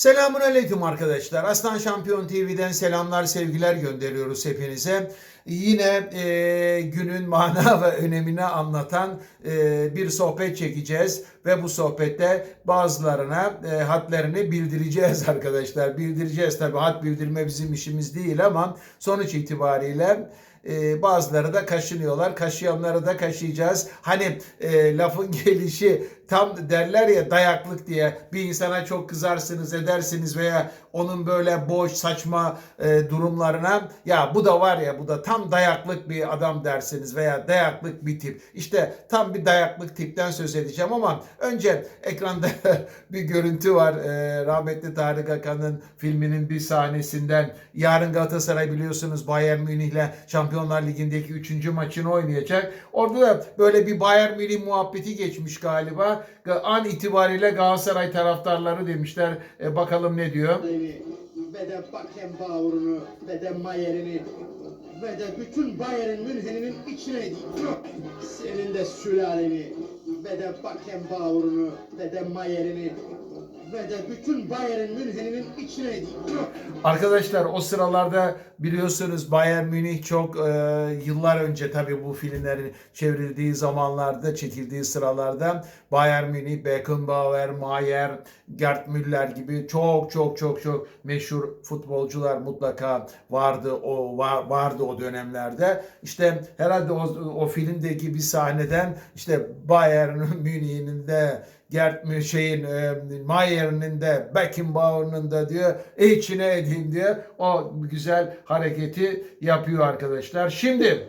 Selamun Aleyküm arkadaşlar. Aslan Şampiyon TV'den selamlar, sevgiler gönderiyoruz hepinize. Yine e, günün mana ve önemini anlatan e, bir sohbet çekeceğiz ve bu sohbette bazılarına e, hadlerini bildireceğiz arkadaşlar. Bildireceğiz tabii had bildirme bizim işimiz değil ama sonuç itibariyle e, bazıları da kaşınıyorlar. Kaşıyanları da kaşıyacağız. Hani e, lafın gelişi tam derler ya dayaklık diye bir insana çok kızarsınız edersiniz veya onun böyle boş saçma e, durumlarına ya bu da var ya bu da tam dayaklık bir adam dersiniz veya dayaklık bir tip. İşte tam bir dayaklık tipten söz edeceğim ama önce ekranda bir görüntü var. E, rahmetli Tarık Akan'ın filminin bir sahnesinden yarın Galatasaray biliyorsunuz Bayern Münih'le Şampiyonlar Ligi'ndeki 3. maçını oynayacak. Orada da böyle bir Bayern Münih muhabbeti geçmiş galiba. An itibariyle Galatasaray taraftarları demişler. E, bakalım ne diyor. ve de Beckenbauer'unu Mayer'ini ve de bütün Bayern Münhen'in içine senin de sülaleni ve de Beckenbauer'unu ve de Mayer'ini ve de bütün Bayern Münhen'in içine Arkadaşlar o sıralarda biliyorsunuz Bayern Münih çok e, yıllar önce tabii bu filmlerin çevrildiği zamanlarda çekildiği sıralarda Bayern Münih, Beckenbauer, Mayer, Gerd Müller gibi çok çok çok çok meşhur futbolcular mutlaka vardı o var, vardı o dönemlerde. İşte herhalde o, o filmdeki bir sahneden işte Bayern Münih'in de Gerd Mü- şeyin e, Mayer'in de Beckenbauer'ın da diyor içine edeyim diye o güzel hareketi yapıyor arkadaşlar. Şimdi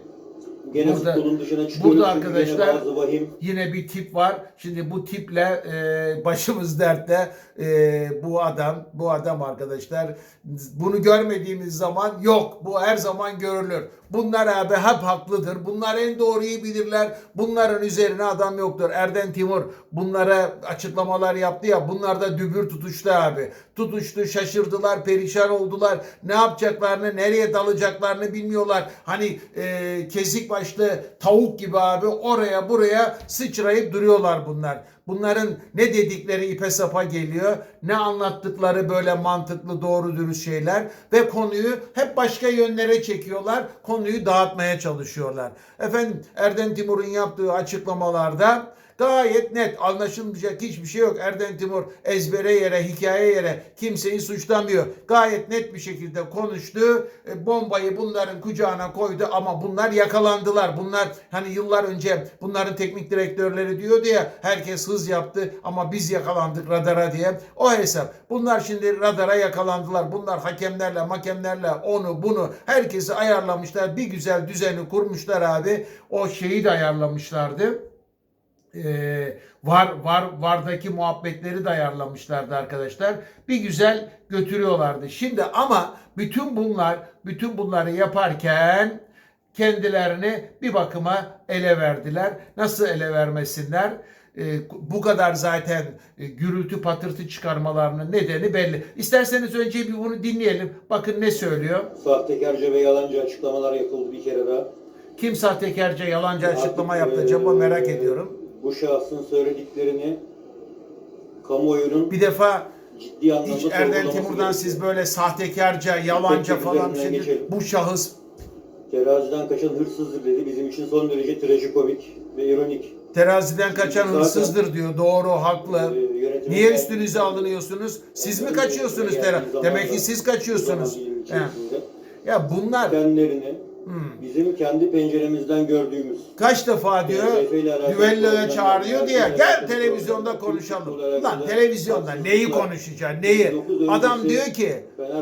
Gene Burada- futbolun dışına çıkıyoruz. burada arkadaşlar- vahim yine bir tip var. Şimdi bu tiple e, başımız dertte. E, bu adam, bu adam arkadaşlar bunu görmediğimiz zaman yok. Bu her zaman görülür. Bunlar abi hep haklıdır. Bunlar en doğruyu bilirler. Bunların üzerine adam yoktur. Erden Timur bunlara açıklamalar yaptı ya. Bunlar da dübür tutuştu abi. Tutuştu, şaşırdılar, perişan oldular. Ne yapacaklarını, nereye dalacaklarını bilmiyorlar. Hani e, kesik başlı tavuk gibi abi oraya buraya sıçrayıp duruyorlar bunlar. Bunların ne dedikleri ipe sapa geliyor, ne anlattıkları böyle mantıklı, doğru dürüst şeyler ve konuyu hep başka yönlere çekiyorlar. Konuyu dağıtmaya çalışıyorlar. Efendim Erden Timur'un yaptığı açıklamalarda Gayet net anlaşılmayacak hiçbir şey yok. Erden Timur ezbere yere, hikaye yere kimseyi suçlamıyor. Gayet net bir şekilde konuştu. E, bombayı bunların kucağına koydu ama bunlar yakalandılar. Bunlar hani yıllar önce bunların teknik direktörleri diyordu ya herkes hız yaptı ama biz yakalandık radara diye. O hesap. Bunlar şimdi radara yakalandılar. Bunlar hakemlerle, makemlerle onu bunu herkesi ayarlamışlar. Bir güzel düzeni kurmuşlar abi. O şeyi de ayarlamışlardı e, var var vardaki muhabbetleri de ayarlamışlardı arkadaşlar. Bir güzel götürüyorlardı. Şimdi ama bütün bunlar bütün bunları yaparken kendilerini bir bakıma ele verdiler. Nasıl ele vermesinler? E, bu kadar zaten e, gürültü patırtı çıkarmalarının nedeni belli. İsterseniz önce bir bunu dinleyelim. Bakın ne söylüyor. sahtekarca ve yalancı açıklamalar yapıldı bir kere daha. Kim sahtekarca yalancı açıklama Artık, yaptı acaba merak ediyorum. Bu şahsın söylediklerini kamuoyunun Bir defa ciddi anlamda Hiç sorgulaması Timur'dan gerekiyor. siz böyle sahtekarca, yalanca Tek tek falan üzerinden şimdi geçelim. bu şahıs Teraziden kaçan hırsızdır dedi. Bizim için son derece trajikomik ve ironik. teraziden kaçan Zaten- hırsızdır diyor. Doğru, haklı. Ee, yönetimin Niye üstünüze alınıyorsunuz? Siz mi kaçıyorsunuz tera? Demek ki siz kaçıyorsunuz. zaman dilimi He. içerisinde Ya bunlar Kendilerini Hmm. bizim kendi penceremizden gördüğümüz kaç defa diyor düelloya çağırıyor diye gel televizyonda konuşalım. Alakalı televizyonda neyi konuşacaksın neyi? 2009 Adam diyor ki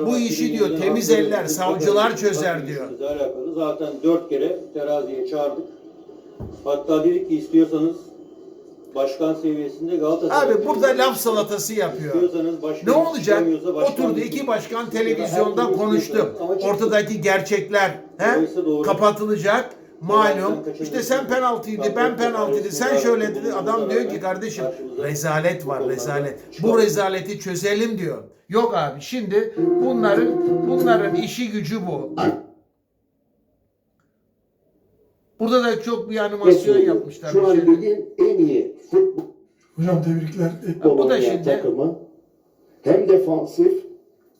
bu işi diyor temiz eller savcılar çözer diyor. Zaten dört kere teraziye çağırdık. Hatta dedik ki istiyorsanız başkan seviyesinde Galatasaray. Abi burada laf salatası yapıyor. Ne olacak? Oturdu iki başkan televizyonda konuştu. Ortadaki gerçekler he? Kapatılacak. Malum işte sen penaltıydı ben penaltıydı sen şöyle dedi adam diyor ki kardeşim rezalet var rezalet. Bu rezaleti çözelim diyor. Yok abi şimdi bunların bunların işi gücü bu. Burada da çok bir animasyon yapmışlar. Şu an şey. ligin en iyi futbol Hocam tebrikler. E, bu da şimdi- takımı Hem defansif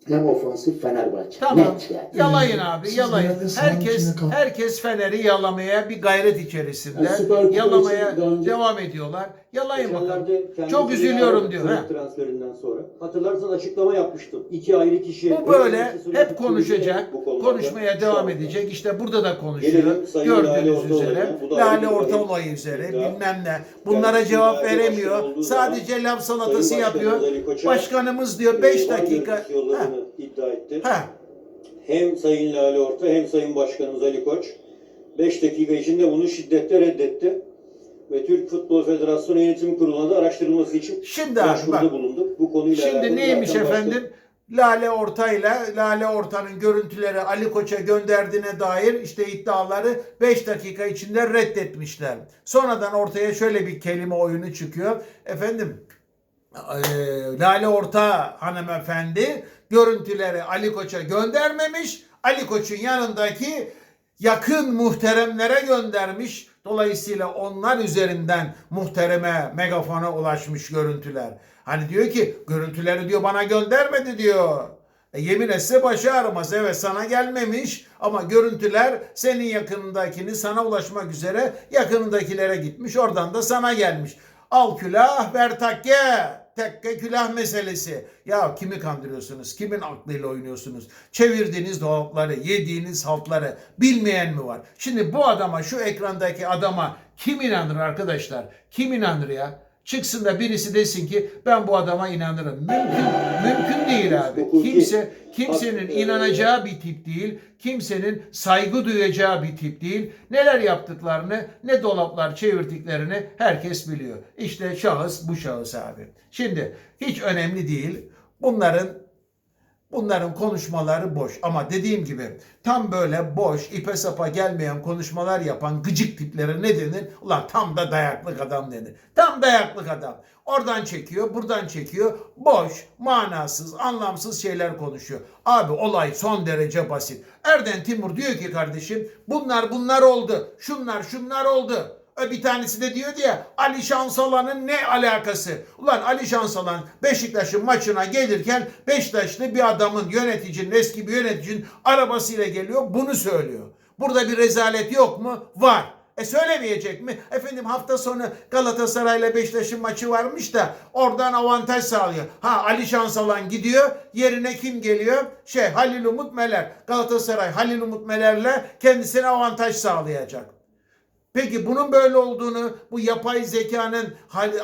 hem ofansif Fenerbahçe. Tamam. Net yani. Yalayın abi, Siz yalayın. genelde sahanın Herkes içinde herkes Fener'i yalamaya bir gayret içerisinde. Yani Süper yalamaya için daha önce- devam ediyorlar. Yalayın bakalım. Çok üzülüyorum diyor. Ha. transferinden sonra. Hatırlarsan açıklama yapmıştım. İki ayrı kişi. Bu böyle hep konuşacak, konuşmaya devam edecek. İşte burada da konuşuyor. Gördüğünüz üzere. Lale orta olay. olayı üzere bilmem ne. Bunlara cevap veremiyor. Sadece laf salatası yapıyor. Başkanımız diyor e, 5 var dakika. iddia etti. Ha. Hem Sayın Lale Orta hem Sayın Başkanımız Ali Koç 5 dakika içinde bunu şiddetle reddetti. Ve Türk Futbol Federasyonu Yönetim Kurulu'na da araştırılması için Şimdi başvuruda bak. bulunduk. Bu konuyla Şimdi neymiş zaten başka- efendim? Lale Orta'yla Lale Orta'nın görüntüleri Ali Koç'a gönderdiğine dair işte iddiaları 5 dakika içinde reddetmişler. Sonradan ortaya şöyle bir kelime oyunu çıkıyor. Efendim eee, Lale Orta hanımefendi görüntüleri Ali Koç'a göndermemiş. Ali Koç'un yanındaki yakın muhteremlere göndermiş. Dolayısıyla onlar üzerinden muhtereme megafona ulaşmış görüntüler. Hani diyor ki görüntüleri diyor bana göndermedi diyor. E, yemin etse başı ağrımaz. Evet sana gelmemiş ama görüntüler senin yakınındakini sana ulaşmak üzere yakınındakilere gitmiş. Oradan da sana gelmiş. Al külah ver takke. Tekke külah meselesi. Ya kimi kandırıyorsunuz? Kimin aklıyla oynuyorsunuz? Çevirdiğiniz dolapları, yediğiniz haltları bilmeyen mi var? Şimdi bu adama, şu ekrandaki adama kim inanır arkadaşlar? Kim inanır ya? Çıksın da birisi desin ki ben bu adama inanırım. Mümkün, mümkün değil abi. Kimse kimsenin Hak- inanacağı bir tip değil. Kimsenin saygı duyacağı bir tip değil. Neler yaptıklarını, ne dolaplar çevirdiklerini herkes biliyor. İşte şahıs bu şahıs abi. Şimdi hiç önemli değil. Bunların Bunların konuşmaları boş ama dediğim gibi tam böyle boş, ipe sapa gelmeyen konuşmalar yapan gıcık tiplere ne denir? Ulan tam da dayaklık adam denir. Tam dayaklık adam. Oradan çekiyor, buradan çekiyor. Boş, manasız, anlamsız şeyler konuşuyor. Abi olay son derece basit. Erden Timur diyor ki kardeşim bunlar bunlar oldu. Şunlar şunlar oldu. E Bir tanesi de diyor diye Ali Şansalan'ın ne alakası? Ulan Ali Şansalan Beşiktaş'ın maçına gelirken Beşiktaşlı bir adamın yöneticinin eski bir yöneticinin arabasıyla geliyor bunu söylüyor. Burada bir rezalet yok mu? Var. E söylemeyecek mi? Efendim hafta sonu Galatasaray'la Beşiktaş'ın maçı varmış da oradan avantaj sağlıyor. Ha Ali Şansalan gidiyor. Yerine kim geliyor? Şey Halil Umut Meler. Galatasaray Halil Umut Meler'le kendisine avantaj sağlayacak. Peki bunun böyle olduğunu, bu yapay zekanın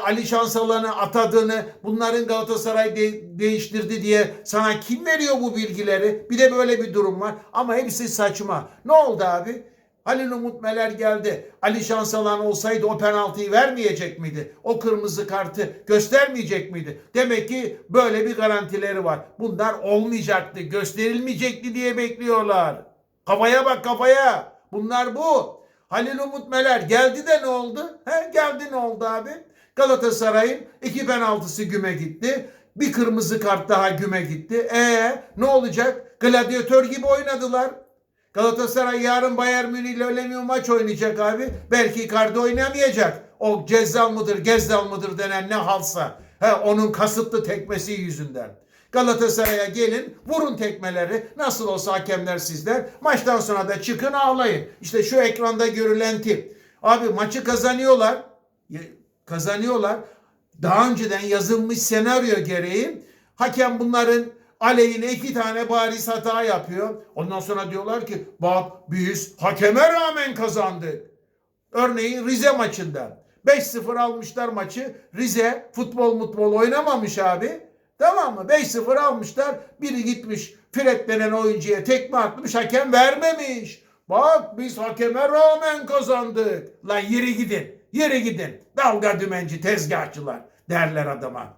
Ali Şansalan'ı atadığını, bunların Galatasaray de- değiştirdi diye sana kim veriyor bu bilgileri? Bir de böyle bir durum var. Ama hepsi saçma. Ne oldu abi? Halil Umut Meler geldi. Ali Şansalan olsaydı o penaltıyı vermeyecek miydi? O kırmızı kartı göstermeyecek miydi? Demek ki böyle bir garantileri var. Bunlar olmayacaktı, gösterilmeyecekti diye bekliyorlar. Kafaya bak kafaya. Bunlar bu. Halil Umut Meler geldi de ne oldu? He, geldi ne oldu abi? Galatasaray'ın iki penaltısı güme gitti. Bir kırmızı kart daha güme gitti. E ne olacak? Gladyatör gibi oynadılar. Galatasaray yarın Bayern Münih ile öyle maç oynayacak abi. Belki Icardi oynamayacak. O Cezzal mıdır, Gezzal mıdır denen ne halsa. He, onun kasıtlı tekmesi yüzünden. Galatasaray'a gelin vurun tekmeleri. Nasıl olsa hakemler sizler. Maçtan sonra da çıkın ağlayın. İşte şu ekranda görülen tip. Abi maçı kazanıyorlar. Kazanıyorlar. Daha önceden yazılmış senaryo gereği hakem bunların aleyhine iki tane bariz hata yapıyor. Ondan sonra diyorlar ki bak biz hakeme rağmen kazandık. Örneğin Rize maçında. 5-0 almışlar maçı. Rize futbol mutbol oynamamış abi. Tamam mı? 5-0 almışlar. Biri gitmiş Fred denen oyuncuya tekme atmış. Hakem vermemiş. Bak biz hakeme rağmen kazandık. Lan yere gidin. Yere gidin. Dalga dümenci tezgahçılar derler adama.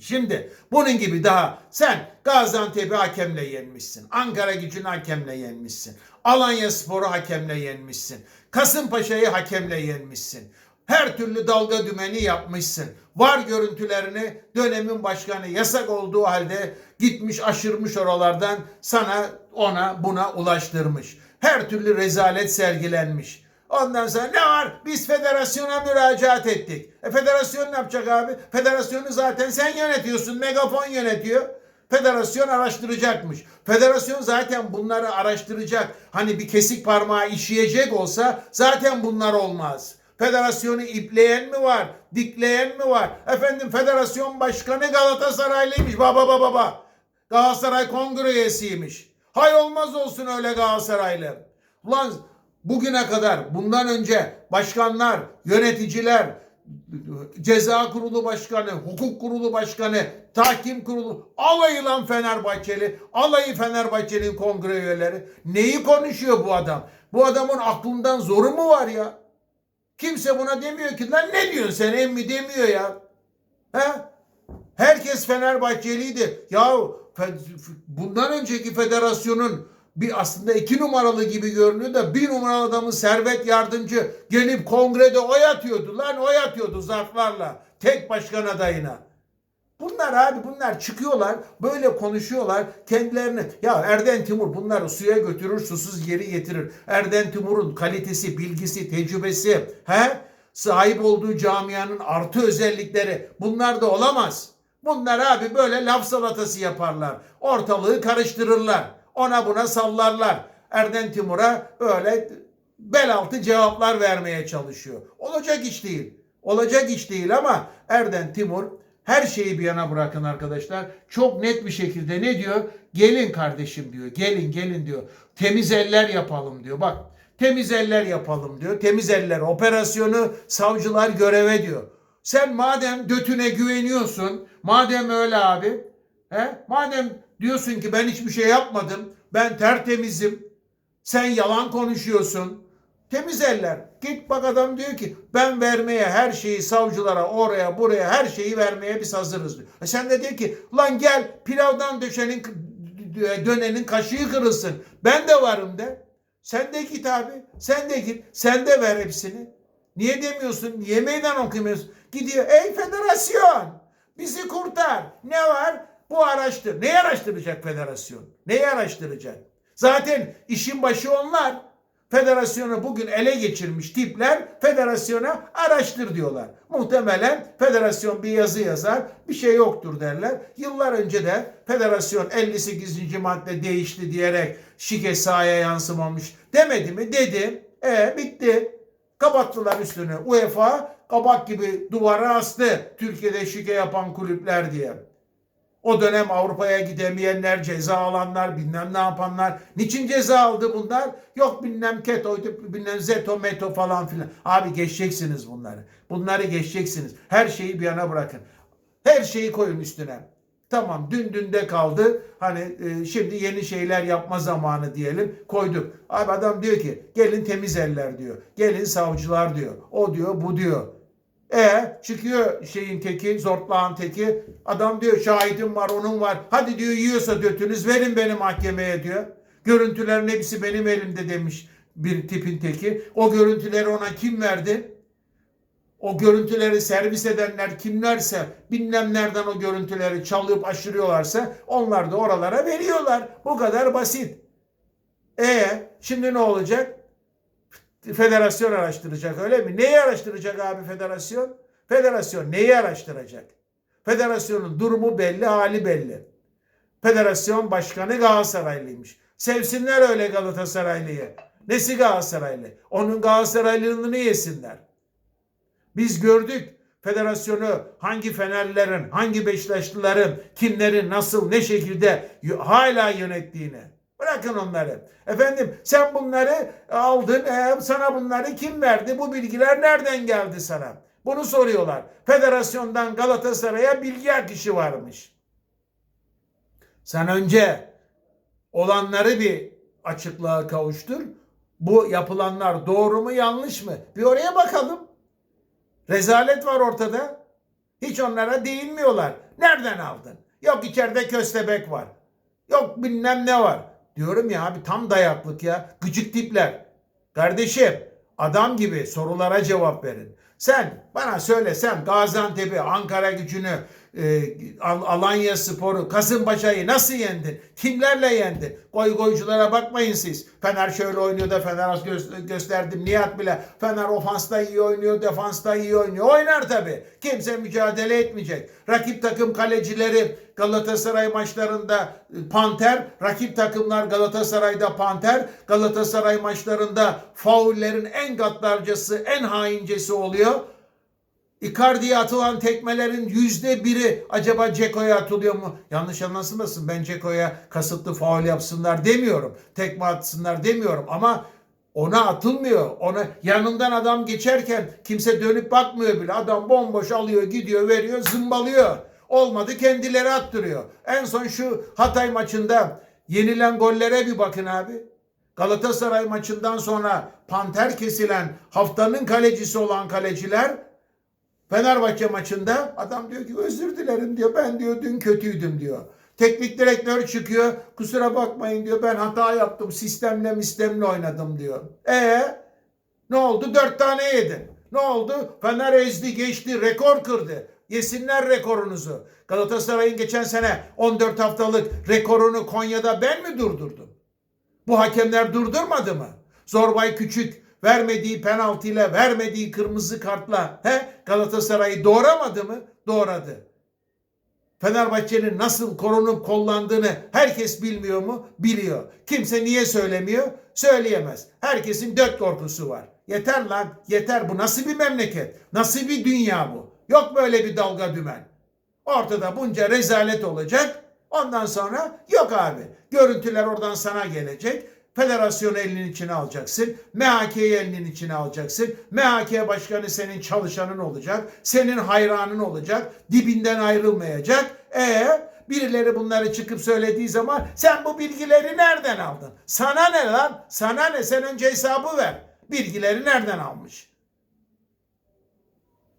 Şimdi bunun gibi daha sen Gaziantep'i hakemle yenmişsin. Ankara gücünü hakemle yenmişsin. Alanya Sporu hakemle yenmişsin. Kasımpaşa'yı hakemle yenmişsin. Her türlü dalga dümeni yapmışsın. Var görüntülerini dönemin başkanı yasak olduğu halde gitmiş aşırmış oralardan sana ona buna ulaştırmış. Her türlü rezalet sergilenmiş. Ondan sonra ne var? Biz federasyona müracaat ettik. E federasyon ne yapacak abi? Federasyonu zaten sen yönetiyorsun. Megafon yönetiyor. Federasyon araştıracakmış. Federasyon zaten bunları araştıracak. Hani bir kesik parmağı işleyecek olsa zaten bunlar olmaz. Federasyonu ipleyen mi var? Dikleyen mi var? Efendim federasyon başkanı Galatasaraylıymış. Baba baba baba. Galatasaray kongre üyesiymiş. Hay olmaz olsun öyle Galatasaraylı. Ulan bugüne kadar bundan önce başkanlar, yöneticiler, ceza kurulu başkanı, hukuk kurulu başkanı, tahkim kurulu, alayı lan Fenerbahçeli, alayı Fenerbahçe'nin kongre üyeleri. Neyi konuşuyor bu adam? Bu adamın aklından zoru mu var ya? Kimse buna demiyor ki lan ne diyorsun sen emmi demiyor ya. He? Herkes Fenerbahçeliydi. Ya bundan önceki federasyonun bir aslında iki numaralı gibi görünüyor da bir numaralı adamın servet yardımcı gelip kongrede oy atıyordu lan oy atıyordu zarflarla tek başkan adayına. Bunlar abi bunlar çıkıyorlar böyle konuşuyorlar kendilerini ya Erden Timur bunları suya götürür susuz geri getirir. Erden Timur'un kalitesi, bilgisi, tecrübesi he? sahip olduğu camianın artı özellikleri bunlar da olamaz. Bunlar abi böyle laf salatası yaparlar. Ortalığı karıştırırlar. Ona buna sallarlar. Erden Timur'a öyle bel altı cevaplar vermeye çalışıyor. Olacak iş değil. Olacak iş değil ama Erden Timur her şeyi bir yana bırakın arkadaşlar. Çok net bir şekilde ne diyor? Gelin kardeşim diyor. Gelin gelin diyor. Temiz eller yapalım diyor. Bak temiz eller yapalım diyor. Temiz eller operasyonu savcılar göreve diyor. Sen madem götüne güveniyorsun, madem öyle abi, he? madem diyorsun ki ben hiçbir şey yapmadım, ben tertemizim, sen yalan konuşuyorsun. Temiz eller. Git bak adam diyor ki ben vermeye her şeyi savcılara oraya buraya her şeyi vermeye biz hazırız diyor. E sen de diyor ki lan gel pilavdan döşenin dönenin kaşığı kırılsın. Ben de varım de. Sen de git abi. Sen de git. Sen de ver hepsini. Niye demiyorsun? Niye meydan okumuyorsun? Gidiyor. Ey federasyon bizi kurtar. Ne var? Bu araştır. Neyi araştıracak federasyon? Neyi araştıracak? Zaten işin başı onlar. Federasyonu bugün ele geçirmiş tipler federasyona araştır diyorlar. Muhtemelen federasyon bir yazı yazar bir şey yoktur derler. Yıllar önce de federasyon 58. madde değişti diyerek şike sahaya yansımamış demedi mi? Dedi. E bitti. Kapattılar üstünü. UEFA kabak gibi duvara astı Türkiye'de şike yapan kulüpler diye. O dönem Avrupa'ya gidemeyenler, ceza alanlar, bilmem ne yapanlar. Niçin ceza aldı bunlar? Yok bilmem ketoydu, bilmem zeto, meto falan filan. Abi geçeceksiniz bunları. Bunları geçeceksiniz. Her şeyi bir yana bırakın. Her şeyi koyun üstüne. Tamam dün dünde kaldı. Hani e, şimdi yeni şeyler yapma zamanı diyelim. Koyduk. Abi adam diyor ki gelin temiz eller diyor. Gelin savcılar diyor. O diyor bu diyor. E çıkıyor şeyin teki, zortlağın teki. Adam diyor şahidim var, onun var. Hadi diyor yiyorsa dötünüz verin beni mahkemeye diyor. Görüntülerin hepsi benim elimde demiş bir tipin teki. O görüntüleri ona kim verdi? O görüntüleri servis edenler kimlerse bilmem nereden o görüntüleri çalıp aşırıyorlarsa onlar da oralara veriyorlar. Bu kadar basit. E şimdi ne olacak? Federasyon araştıracak öyle mi? Neyi araştıracak abi federasyon? Federasyon neyi araştıracak? Federasyonun durumu belli, hali belli. Federasyon başkanı Galatasaraylıymış. Sevsinler öyle Galatasaraylıyı. Nesi Galatasaraylı? Onun Galatasaraylılığını yesinler. Biz gördük federasyonu hangi Fenerlilerin, hangi Beşiktaşlıların, kimlerin nasıl, ne şekilde hala yönettiğini. Bırakın onları. Efendim sen bunları aldın, e, sana bunları kim verdi? Bu bilgiler nereden geldi sana? Bunu soruyorlar. Federasyondan Galatasaray'a bilgi akışı varmış. Sen önce olanları bir açıklığa kavuştur. Bu yapılanlar doğru mu yanlış mı? Bir oraya bakalım. Rezalet var ortada. Hiç onlara değinmiyorlar. Nereden aldın? Yok içeride köstebek var. Yok bilmem ne var. Diyorum ya abi tam dayaklık ya. Gıcık tipler. Kardeşim adam gibi sorulara cevap verin. Sen bana söylesen Gaziantep'i, Ankara gücünü, e, Al- Alanya Sporu, Kasımpaşa'yı nasıl yendin? Kimlerle yendin? Goy goyculara bakmayın siz. Fener şöyle oynuyor da Fener az gö- gösterdim. Nihat bile Fener ofansta iyi oynuyor, defansta iyi oynuyor. Oynar tabii. Kimse mücadele etmeyecek. Rakip takım kalecileri Galatasaray maçlarında e, Panter, rakip takımlar Galatasaray'da Panter, Galatasaray maçlarında faullerin en gaddarcası, en haincesi oluyor. Icardi'ye atılan tekmelerin yüzde biri acaba Ceko'ya atılıyor mu? Yanlış anlaşılmasın. Ben Ceko'ya kasıtlı faul yapsınlar demiyorum. Tekme atsınlar demiyorum ama ona atılmıyor. Ona yanından adam geçerken kimse dönüp bakmıyor bile. Adam bomboş alıyor, gidiyor, veriyor, zımbalıyor. Olmadı kendileri attırıyor. En son şu Hatay maçında yenilen gollere bir bakın abi. Galatasaray maçından sonra panter kesilen haftanın kalecisi olan kaleciler Fenerbahçe maçında adam diyor ki özür dilerim diyor. Ben diyor dün kötüydüm diyor. Teknik direktör çıkıyor. Kusura bakmayın diyor. Ben hata yaptım. Sistemle mistemle oynadım diyor. E ne oldu? Dört tane yedin. Ne oldu? Fener ezdi geçti. Rekor kırdı. Yesinler rekorunuzu. Galatasaray'ın geçen sene 14 haftalık rekorunu Konya'da ben mi durdurdum? Bu hakemler durdurmadı mı? Zorbay Küçük vermediği penaltıyla, vermediği kırmızı kartla he Galatasaray'ı doğramadı mı? Doğradı. Fenerbahçe'nin nasıl korunup kollandığını herkes bilmiyor mu? Biliyor. Kimse niye söylemiyor? Söyleyemez. Herkesin dört korkusu var. Yeter lan, yeter. Bu nasıl bir memleket? Nasıl bir dünya bu? Yok böyle bir dalga dümen. Ortada bunca rezalet olacak. Ondan sonra yok abi. Görüntüler oradan sana gelecek. Federasyonu elinin içine alacaksın. MHK'yi elinin içine alacaksın. MHK başkanı senin çalışanın olacak. Senin hayranın olacak. Dibinden ayrılmayacak. E birileri bunları çıkıp söylediği zaman sen bu bilgileri nereden aldın? Sana ne lan? Sana ne? Sen önce hesabı ver. Bilgileri nereden almış?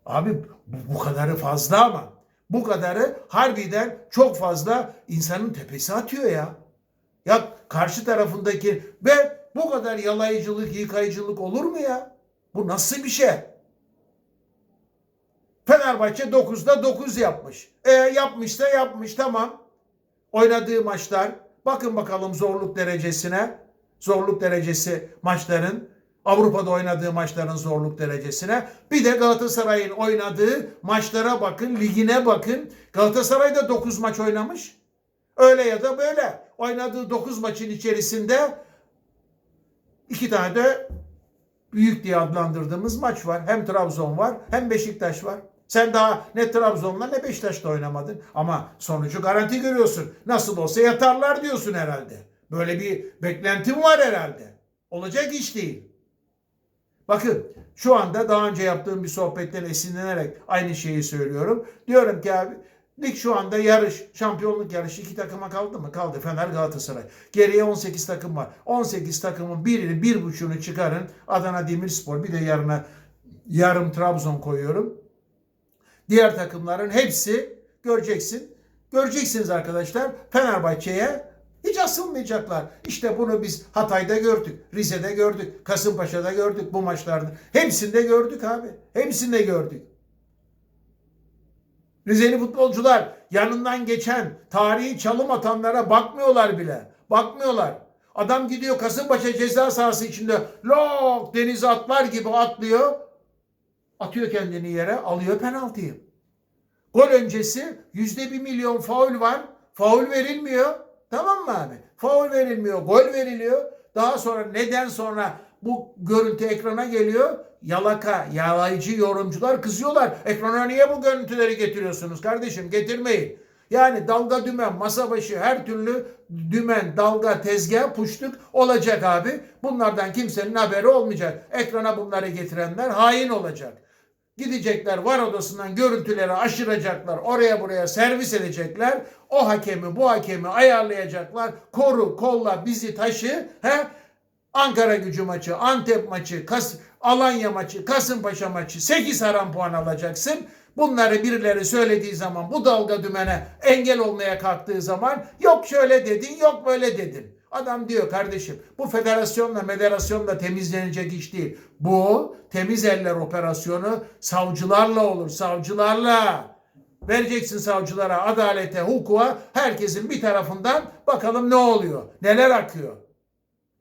Abi bu, bu kadarı fazla ama. Bu kadarı harbiden çok fazla insanın tepesi atıyor ya. Karşı tarafındaki ve bu kadar yalayıcılık, yıkayıcılık olur mu ya? Bu nasıl bir şey? Fenerbahçe 9'da 9 yapmış. E yapmışsa yapmış tamam. Oynadığı maçlar bakın bakalım zorluk derecesine. Zorluk derecesi maçların Avrupa'da oynadığı maçların zorluk derecesine. Bir de Galatasaray'ın oynadığı maçlara bakın, ligine bakın. Galatasaray da 9 maç oynamış. Öyle ya da böyle. Oynadığı 9 maçın içerisinde iki tane de büyük diye adlandırdığımız maç var. Hem Trabzon var hem Beşiktaş var. Sen daha ne Trabzon'la ne Beşiktaş'ta oynamadın. Ama sonucu garanti görüyorsun. Nasıl olsa yatarlar diyorsun herhalde. Böyle bir beklentim var herhalde. Olacak iş değil. Bakın şu anda daha önce yaptığım bir sohbetten esinlenerek aynı şeyi söylüyorum. Diyorum ki abi lig şu anda yarış, şampiyonluk yarışı iki takıma kaldı mı? Kaldı Fener Galatasaray. Geriye 18 takım var. 18 takımın birini, bir buçuğunu çıkarın. Adana Demirspor bir de yarına yarım Trabzon koyuyorum. Diğer takımların hepsi göreceksin. Göreceksiniz arkadaşlar Fenerbahçe'ye hiç asılmayacaklar. İşte bunu biz Hatay'da gördük, Rize'de gördük, Kasımpaşa'da gördük bu maçlarda. Hepsinde gördük abi. Hepsinde gördük. Rizeli futbolcular yanından geçen tarihi çalım atanlara bakmıyorlar bile. Bakmıyorlar. Adam gidiyor Kasımpaşa ceza sahası içinde lok denize atlar gibi atlıyor. Atıyor kendini yere alıyor penaltıyı. Gol öncesi yüzde bir milyon faul var. Faul verilmiyor. Tamam mı abi? Faul verilmiyor. Gol veriliyor. Daha sonra neden sonra bu görüntü ekrana geliyor? Yalaka, yalayıcı yorumcular kızıyorlar. Ekrana niye bu görüntüleri getiriyorsunuz kardeşim? Getirmeyin. Yani dalga dümen, masa başı her türlü dümen, dalga, tezgah, puştuk olacak abi. Bunlardan kimsenin haberi olmayacak. Ekrana bunları getirenler hain olacak. Gidecekler var odasından görüntüleri aşıracaklar. Oraya buraya servis edecekler. O hakemi bu hakemi ayarlayacaklar. Koru kolla bizi taşı. He? Ankara gücü maçı, Antep maçı, Kas Alanya maçı, Kasımpaşa maçı 8 haram puan alacaksın. Bunları birileri söylediği zaman bu dalga dümene engel olmaya kalktığı zaman yok şöyle dedin yok böyle dedin. Adam diyor kardeşim bu federasyonla federasyonla temizlenecek iş değil. Bu temiz eller operasyonu savcılarla olur savcılarla. Vereceksin savcılara, adalete, hukuka, herkesin bir tarafından bakalım ne oluyor, neler akıyor.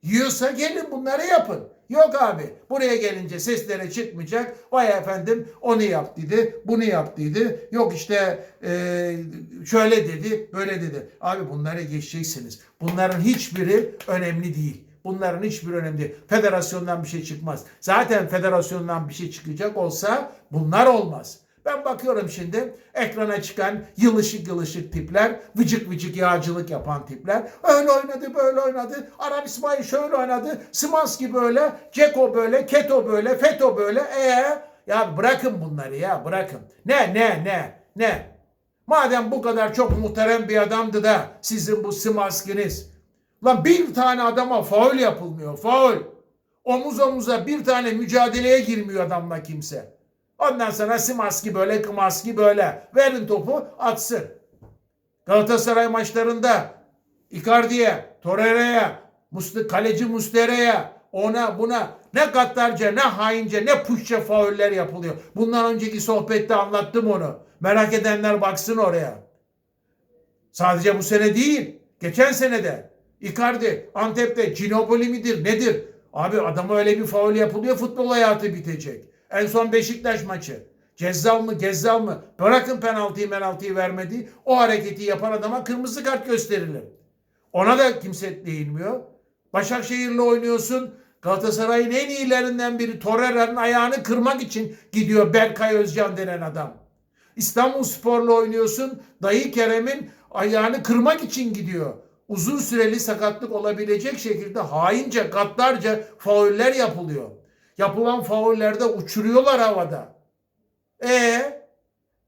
Yiyorsa gelin bunları yapın. Yok abi buraya gelince seslere çıkmayacak. Vay efendim onu yaptıydı, bunu yaptıydı. Yok işte eee, şöyle dedi, böyle dedi. Abi bunları geçeceksiniz. Bunların hiçbiri önemli değil. Bunların hiçbir önemli değil. Federasyondan bir şey çıkmaz. Zaten federasyondan bir şey çıkacak olsa bunlar olmaz. Ben bakıyorum şimdi ekrana çıkan yılışık yılışık tipler, vıcık vıcık yağcılık yapan tipler. Öyle oynadı, böyle oynadı. Arap İsmail şöyle oynadı. Smanski böyle, Ceko böyle, Keto böyle, Feto böyle. E ya bırakın bunları ya bırakın. Ne ne ne ne? Madem bu kadar çok muhterem bir adamdı da sizin bu Smanski'niz. Lan bir tane adama faul yapılmıyor. Faul. Omuz omuza bir tane mücadeleye girmiyor adamla kimse. Ondan sonra Simaski böyle, Kımaski böyle. Verin topu atsın. Galatasaray maçlarında Icardi'ye, Torreira'ya, Musti, kaleci Mustere'ye, ona buna ne gaddarca, ne haince, ne puşça fauller yapılıyor. Bundan önceki sohbette anlattım onu. Merak edenler baksın oraya. Sadece bu sene değil. Geçen sene de. Icardi, Antep'te Ginobili midir nedir? Abi adama öyle bir faul yapılıyor futbol hayatı bitecek. En son Beşiktaş maçı. Cezzal mı Gezzal mı? Bırakın penaltıyı penaltıyı vermedi. O hareketi yapan adama kırmızı kart gösterilir. Ona da kimse değinmiyor. Başakşehir'le oynuyorsun. Galatasaray'ın en iyilerinden biri Torreira'nın ayağını kırmak için gidiyor Berkay Özcan denen adam. İstanbul Spor'la oynuyorsun. Dayı Kerem'in ayağını kırmak için gidiyor. Uzun süreli sakatlık olabilecek şekilde haince, gaddarca fauller yapılıyor. Yapılan faullerde uçuruyorlar havada. E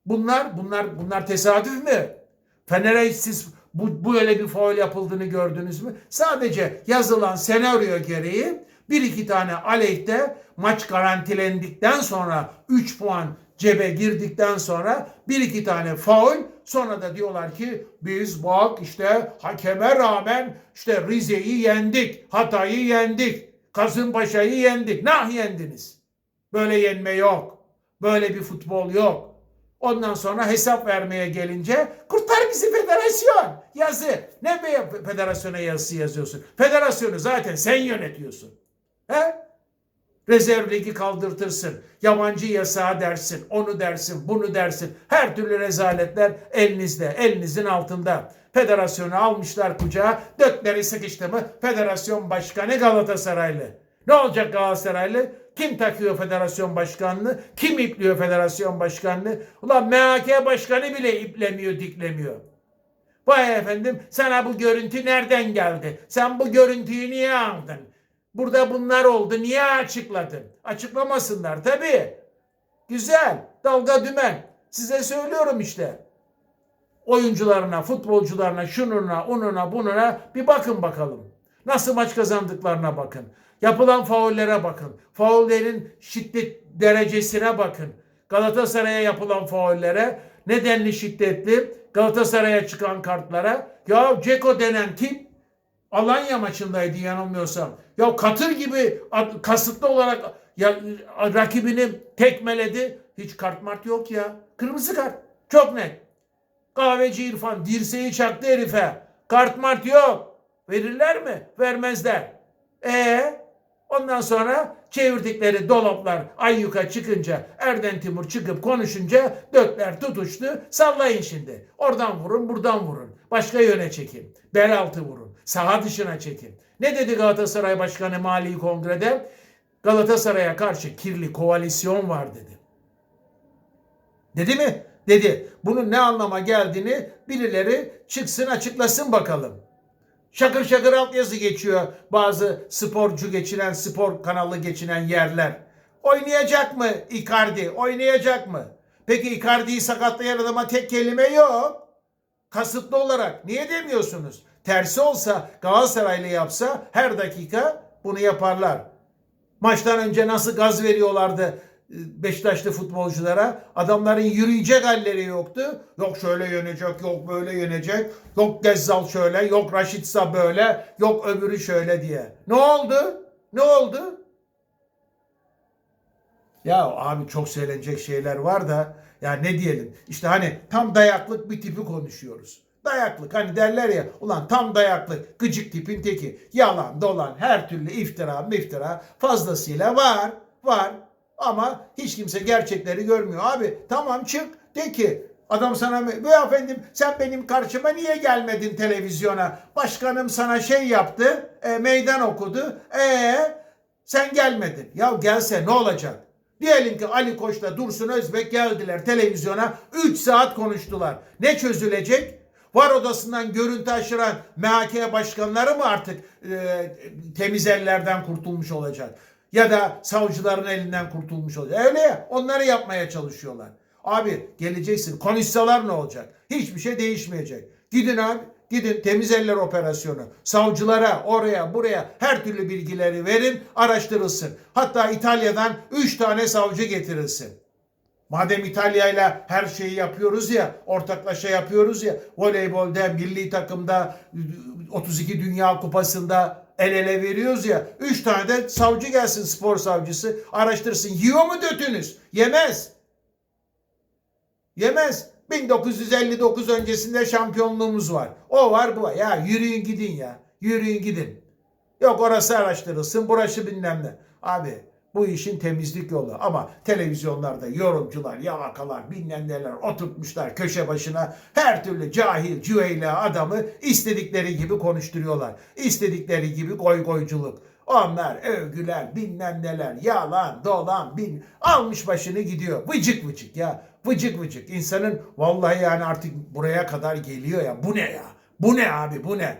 bunlar bunlar bunlar tesadüf mü? Fener'e siz bu, bu öyle bir faul yapıldığını gördünüz mü? Sadece yazılan senaryo gereği bir iki tane aleyhte maç garantilendikten sonra 3 puan cebe girdikten sonra bir iki tane faul sonra da diyorlar ki biz bak işte hakeme rağmen işte Rize'yi yendik, Hatay'ı yendik, Kasımpaşa'yı yendik. Nah yendiniz. Böyle yenme yok. Böyle bir futbol yok. Ondan sonra hesap vermeye gelince kurtar bizi federasyon. Yazı. Ne be federasyona yazısı yazıyorsun? Federasyonu zaten sen yönetiyorsun. He? Rezerv ligi kaldırtırsın. Yabancı yasağı dersin. Onu dersin. Bunu dersin. Her türlü rezaletler elinizde. Elinizin altında. Federasyonu almışlar kucağa. Dökleri sıkıştı mı? Federasyon başkanı Galatasaraylı. Ne olacak Galatasaraylı? Kim takıyor federasyon başkanlığı? Kim ipliyor federasyon başkanlığı? Ulan MHK başkanı bile iplemiyor, diklemiyor. Vay efendim sana bu görüntü nereden geldi? Sen bu görüntüyü niye aldın? Burada bunlar oldu. Niye açıkladın? Açıklamasınlar tabii. Güzel. Dalga dümen. Size söylüyorum işte. Oyuncularına, futbolcularına, şununa, ununa, bununa bir bakın bakalım. Nasıl maç kazandıklarına bakın. Yapılan faullere bakın. Faullerin şiddet derecesine bakın. Galatasaray'a yapılan faullere nedenli şiddetli Galatasaray'a çıkan kartlara ya Ceko denen tip Alanya maçındaydı yanılmıyorsam. Ya katır gibi kasıtlı olarak ya, rakibini tekmeledi. Hiç kart mart yok ya. Kırmızı kart. Çok net. Kahveci İrfan dirseği çaktı herife. Kart mart yok. Verirler mi? Vermezler. E ondan sonra çevirdikleri dolaplar ayyuka çıkınca Erden Timur çıkıp konuşunca dökler tutuştu. Sallayın şimdi. Oradan vurun buradan vurun. Başka yöne çekin. Bel altı vurun. Saha dışına çekin. Ne dedi Galatasaray Başkanı Mali Kongre'de? Galatasaray'a karşı kirli koalisyon var dedi. Dedi mi? Dedi. Bunun ne anlama geldiğini birileri çıksın açıklasın bakalım. Şakır şakır altyazı geçiyor bazı sporcu geçinen, spor kanalı geçinen yerler. Oynayacak mı Icardi? Oynayacak mı? Peki Icardi'yi sakatlayan adama tek kelime yok. Kasıtlı olarak. Niye demiyorsunuz? Tersi olsa Galatasaraylı yapsa her dakika bunu yaparlar. Maçtan önce nasıl gaz veriyorlardı Beşiktaşlı futbolculara. Adamların yürüyecek halleri yoktu. Yok şöyle yönecek, yok böyle yönecek. Yok Gezzal şöyle, yok Raşitsa böyle, yok öbürü şöyle diye. Ne oldu? Ne oldu? Ya abi çok söylenecek şeyler var da ya ne diyelim işte hani tam dayaklık bir tipi konuşuyoruz. Dayaklık hani derler ya ulan tam dayaklık gıcık tipin teki yalan dolan her türlü iftira miftira fazlasıyla var var ama hiç kimse gerçekleri görmüyor. Abi tamam çık de ki adam sana beyefendim sen benim karşıma niye gelmedin televizyona? Başkanım sana şey yaptı e, meydan okudu. E sen gelmedin. Ya gelse ne olacak? Diyelim ki Ali Koç'la Dursun Özbek geldiler televizyona 3 saat konuştular. Ne çözülecek? Var odasından görüntü aşıran MHK başkanları mı artık e, temiz ellerden kurtulmuş olacak? Ya da savcıların elinden kurtulmuş olacak. Öyle ya onları yapmaya çalışıyorlar. Abi geleceksin konuşsalar ne olacak? Hiçbir şey değişmeyecek. Gidin abi gidin temiz eller operasyonu. Savcılara oraya buraya her türlü bilgileri verin araştırılsın. Hatta İtalya'dan 3 tane savcı getirilsin. Madem İtalya ile her şeyi yapıyoruz ya, ortaklaşa yapıyoruz ya, voleybolda, milli takımda, 32 Dünya Kupası'nda el ele veriyoruz ya, 3 tane de savcı gelsin spor savcısı, araştırsın. Yiyor mu dötünüz? Yemez. Yemez. 1959 öncesinde şampiyonluğumuz var. O var bu var. Ya yürüyün gidin ya. Yürüyün gidin. Yok orası araştırılsın, burası bilmem ne. Abi bu işin temizlik yolu. Ama televizyonlarda yorumcular, yalakalar, bilmem neler oturtmuşlar köşe başına. Her türlü cahil, cüheyla adamı istedikleri gibi konuşturuyorlar. İstedikleri gibi goy goyculuk. Onlar övgüler, bilmem neler, yalan, dolan, bin almış başını gidiyor. Vıcık vıcık ya. Vıcık vıcık. İnsanın vallahi yani artık buraya kadar geliyor ya. Bu ne ya? Bu ne abi? Bu ne?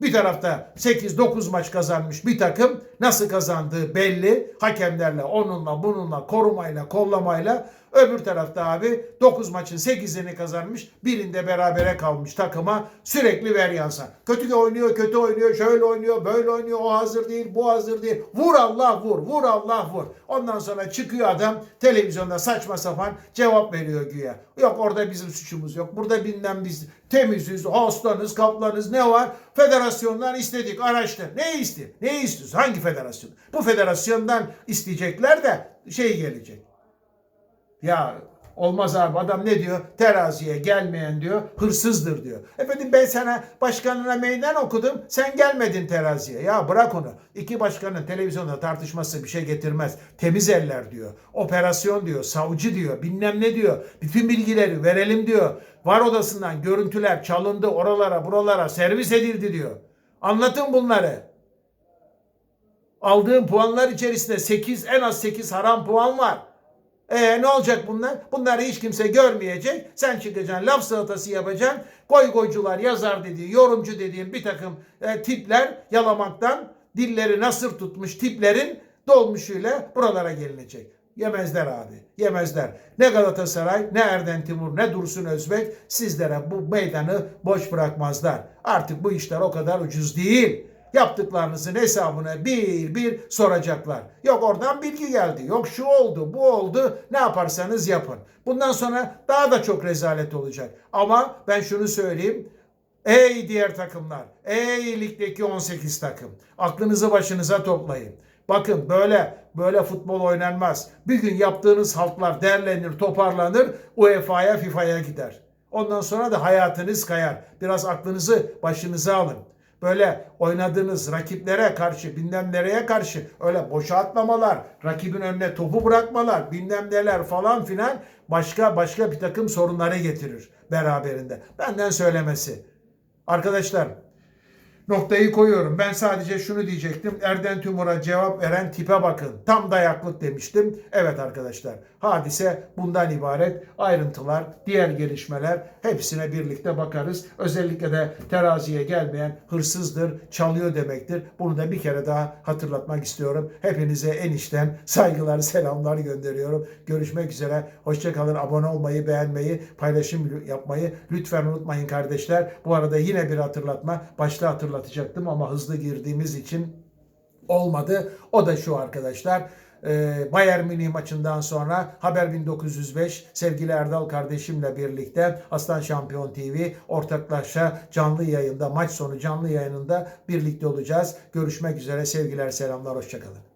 Bir tarafta 8-9 maç kazanmış bir takım nasıl kazandığı belli. Hakemlerle, onunla, bununla, korumayla, kollamayla. Öbür tarafta abi 9 maçın 8'ini kazanmış. Birinde berabere kalmış takıma sürekli ver yansa. Kötü de oynuyor, kötü oynuyor, şöyle oynuyor, böyle oynuyor. O hazır değil, bu hazır değil. Vur Allah vur, vur Allah vur. Ondan sonra çıkıyor adam televizyonda saçma sapan cevap veriyor güya. Yok orada bizim suçumuz yok. Burada bilmem biz temiziz, aslanız, kaplanız ne var? Federasyondan istedik, araştır. Ne istiyor? Ne istiyorsun? Hangi federasyon? Bu federasyondan isteyecekler de şey gelecek. Ya olmaz abi adam ne diyor? Teraziye gelmeyen diyor hırsızdır diyor. Efendim ben sana başkanına meydan okudum sen gelmedin teraziye. Ya bırak onu. İki başkanın televizyonda tartışması bir şey getirmez. Temiz eller diyor. Operasyon diyor. Savcı diyor. Bilmem ne diyor. Bütün bilgileri verelim diyor. Var odasından görüntüler çalındı oralara buralara servis edildi diyor. Anlatın bunları. Aldığım puanlar içerisinde 8 en az 8 haram puan var. E ne olacak bunlar? Bunları hiç kimse görmeyecek. Sen çıkacaksın laf salatası yapacaksın. Koy koycular yazar dediği, yorumcu dediğin bir takım e, tipler yalamaktan dilleri nasır tutmuş tiplerin dolmuşuyla buralara gelinecek. Yemezler abi. Yemezler. Ne Galatasaray, ne Erden Timur, ne Dursun Özbek sizlere bu meydanı boş bırakmazlar. Artık bu işler o kadar ucuz değil. Yaptıklarınızın hesabını bir bir soracaklar. Yok oradan bilgi geldi. Yok şu oldu, bu oldu. Ne yaparsanız yapın. Bundan sonra daha da çok rezalet olacak. Ama ben şunu söyleyeyim. Ey diğer takımlar, ey ligdeki 18 takım. Aklınızı başınıza toplayın. Bakın böyle böyle futbol oynanmaz. Bir gün yaptığınız haltlar derlenir, toparlanır, UEFA'ya, FIFA'ya gider. Ondan sonra da hayatınız kayar. Biraz aklınızı başınıza alın. Böyle oynadığınız rakiplere karşı, bilmem nereye karşı öyle boşa atlamalar, rakibin önüne topu bırakmalar, bilmem neler falan filan başka başka bir takım sorunları getirir beraberinde. Benden söylemesi. Arkadaşlar noktayı koyuyorum. Ben sadece şunu diyecektim. Erden Tümur'a cevap veren tipe bakın. Tam dayaklık demiştim. Evet arkadaşlar. Hadise bundan ibaret. Ayrıntılar, diğer gelişmeler hepsine birlikte bakarız. Özellikle de teraziye gelmeyen hırsızdır, çalıyor demektir. Bunu da bir kere daha hatırlatmak istiyorum. Hepinize en içten saygılar, selamlar gönderiyorum. Görüşmek üzere. Hoşçakalın. Abone olmayı, beğenmeyi, paylaşım yapmayı lütfen unutmayın kardeşler. Bu arada yine bir hatırlatma. Başta hatırlatacaktım ama hızlı girdiğimiz için olmadı. O da şu arkadaşlar. Ee, Bayern Münih maçından sonra Haber 1905 sevgili Erdal kardeşimle birlikte Aslan Şampiyon TV ortaklaşa canlı yayında maç sonu canlı yayınında birlikte olacağız. Görüşmek üzere sevgiler selamlar hoşçakalın.